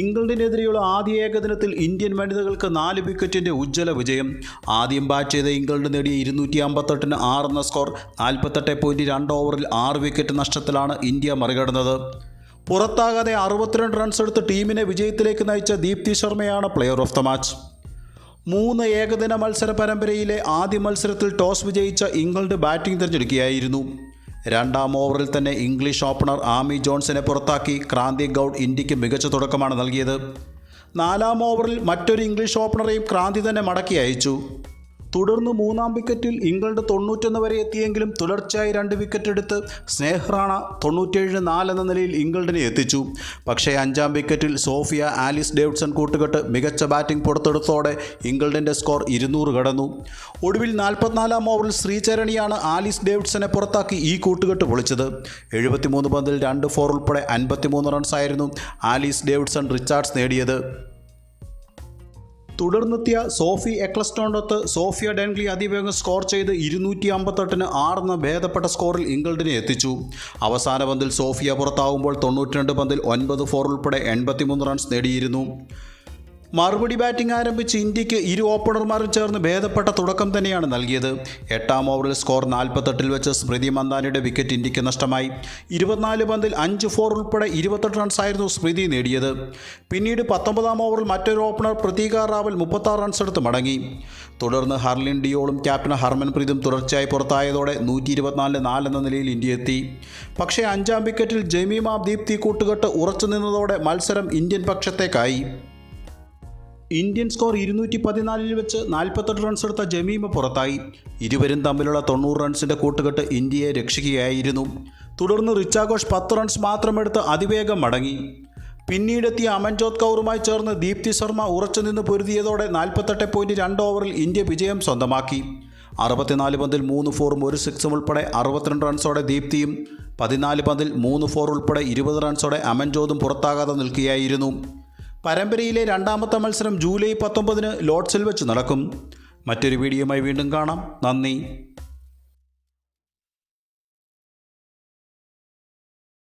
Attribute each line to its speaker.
Speaker 1: ഇംഗ്ലണ്ടിനെതിരെയുള്ള ആദ്യ ഏകദിനത്തിൽ ഇന്ത്യൻ വനിതകൾക്ക് നാല് വിക്കറ്റിന്റെ ഉജ്ജ്വല വിജയം. ആദ്യം ബാറ്റ് ചെയ്ത ഇംഗ്ലണ്ട് നേടിയ ഇരുന്നൂറ്റി അമ്പത്തെട്ടിന് ആറ് എന്ന സ്കോർ നാൽപ്പത്തെട്ട് പോയിന്റ് രണ്ട് ഓവറിൽ ആറ് വിക്കറ്റ് നഷ്ടത്തിലാണ് ഇന്ത്യ മറികടന്നത്. പുറത്താകാതെ അറുപത്തിരണ്ട് റൺസ് എടുത്ത് ടീമിനെ വിജയത്തിലേക്ക് നയിച്ച ദീപ്തി ശർമ്മയാണ് പ്ലെയർ ഓഫ് ദ മാച്ച് മൂന്ന് ഏകദിന മത്സര പരമ്പരയിലെ ആദ്യ മത്സരത്തിൽ ടോസ് വിജയിച്ച ഇംഗ്ലണ്ട് ബാറ്റിംഗ് തിരഞ്ഞെടുക്കുകയായിരുന്നു. രണ്ടാം ഓവറിൽ തന്നെ ഇംഗ്ലീഷ് ഓപ്പണർ ആമി ജോൺസിനെ പുറത്താക്കി ക്രാന്തി ഗൗഡ് ഇന്ത്യയ്ക്ക് മികച്ച തുടക്കമാണ് നൽകിയത്. നാലാം ഓവറിൽ മറ്റൊരു ഇംഗ്ലീഷ് ഓപ്പണറെയും ക്രാന്തി തന്നെ മടക്കി അയച്ചു. തുടർന്ന് മൂന്നാം വിക്കറ്റിൽ ഇംഗ്ലണ്ട് തൊണ്ണൂറ്റൊന്ന് വരെ എത്തിയെങ്കിലും തുടർച്ചയായി രണ്ട് വിക്കറ്റ് എടുത്ത് സ്നേഹ്റാണ തൊണ്ണൂറ്റേഴ് നാല് എന്ന നിലയിൽ ഇംഗ്ലണ്ടിനെ എത്തിച്ചു. പക്ഷേ അഞ്ചാം വിക്കറ്റിൽ സോഫിയ ആലിസ് ഡേവിഡ്സൺ കൂട്ടുകെട്ട് മികച്ച ബാറ്റിംഗ് പുറത്തെടുത്തോടെ ഇംഗ്ലണ്ടിന്റെ സ്കോർ ഇരുന്നൂറ് കടന്നു. ഒടുവിൽ നാൽപ്പത്തിനാലാം ഓവറിൽ ശ്രീചരണിയാണ് ആലിസ് ഡേവിഡ്സനെ പുറത്താക്കി ഈ കൂട്ടുകെട്ട് പൊളിച്ചത്. എഴുപത്തിമൂന്ന് പന്തിൽ രണ്ട് ഫോർ ഉൾപ്പെടെ അൻപത്തിമൂന്ന് റൺസായിരുന്നു ആലിസ് ഡേവിഡ്സൺ റിച്ചാർഡ്സ് നേടിയത്. തുടർന്നെത്തിയ സോഫി എക്ലസ്റ്റോണ്ടത്ത് സോഫിയ ഡെൻഗ്ലി അതിവേഗം സ്കോർ ചെയ്ത് ഇരുന്നൂറ്റി അമ്പത്തെട്ടിന് ആറെന്ന ഭേദപ്പെട്ട സ്കോറിൽ ഇംഗ്ലണ്ടിനെ എത്തിച്ചു. അവസാന പന്തിൽ സോഫിയ പുറത്താവുമ്പോൾ തൊണ്ണൂറ്റിരണ്ട് പന്തിൽ ഒൻപത് ഫോർ ഉൾപ്പെടെ എൺപത്തിമൂന്ന് റൺസ് നേടിയിരുന്നു. മറുപടി ബാറ്റിംഗ് ആരംഭിച്ച് ഇന്ത്യയ്ക്ക് ഇരു ഓപ്പണർമാരും ചേർന്ന് ഭേദപ്പെട്ട തുടക്കം തന്നെയാണ് നൽകിയത്. എട്ടാം ഓവറിൽ സ്കോർ നാൽപ്പത്തെട്ടിൽ വെച്ച് സ്മൃതി മന്ദാനിയുടെ വിക്കറ്റ് ഇന്ത്യയ്ക്ക് നഷ്ടമായി. ഇരുപത്തിനാല് പന്തിൽ അഞ്ച് ഫോർ ഉൾപ്പെടെ ഇരുപത്തെട്ട് റൺസായിരുന്നു സ്മൃതി നേടിയത്. പിന്നീട് പത്തൊമ്പതാം ഓവറിൽ മറ്റൊരു ഓപ്പണർ പ്രതീക റാവൽ മുപ്പത്താറ് റൺസ് എടുത്ത് മടങ്ങി. തുടർന്ന് ഹർലിൻ ഡിയോളും ക്യാപ്റ്റൻ ഹർമൻപ്രീതും തുടർച്ചയായി പുറത്തായതോടെ നൂറ്റി ഇരുപത്തിനാലിന് നാലെന്ന നിലയിൽ ഇന്ത്യ എത്തി. പക്ഷേ അഞ്ചാം വിക്കറ്റിൽ ജമീമാ ദീപ്തി കൂട്ടുകെട്ട് ഉറച്ചു നിന്നതോടെ മത്സരം ഇന്ത്യൻ പക്ഷത്തേക്കായി. ഇന്ത്യൻ സ്കോർ ഇരുന്നൂറ്റി പതിനാലിൽ വെച്ച് നാൽപ്പത്തെട്ട് റൺസ് എടുത്ത ജമീമ പുറത്തായി. ഇരുവരും തമ്മിലുള്ള തൊണ്ണൂറ് റൺസിന്റെ കൂട്ടുകെട്ട് ഇന്ത്യയെ രക്ഷിക്കുകയായിരുന്നു. തുടർന്ന് റിച്ചാഘോഷ് പത്ത് റൺസ് മാത്രമെടുത്ത് അതിവേഗം മടങ്ങി. പിന്നീടെത്തിയ അമൻജോത് കൗറുമായി ചേർന്ന് ദീപ്തി ശർമ്മ ഉറച്ചുനിന്ന് പൊരുതിയതോടെ നാൽപ്പത്തെട്ട് പോയിന്റ് രണ്ട് ഓവറിൽ ഇന്ത്യ വിജയം സ്വന്തമാക്കി. അറുപത്തിനാല് പന്തിൽ മൂന്ന് ഫോറും ഒരു സിക്സും ഉൾപ്പെടെ അറുപത്തിരണ്ട് റൺസോടെ ദീപ്തിയും പതിനാല് പന്തിൽ മൂന്ന് ഫോർ ഉൾപ്പെടെ ഇരുപത് റൺസോടെ അമൻജോതും പുറത്താകാതെ നിൽക്കുകയായിരുന്നു. പരമ്പരയിലെ രണ്ടാമത്തെ മത്സരം ജൂലൈ പത്തൊമ്പതിന് ലോഡ്സിൽ വെച്ച് നടക്കും. മറ്റൊരു വീഡിയോയുമായി വീണ്ടും കാണാം. നന്ദി.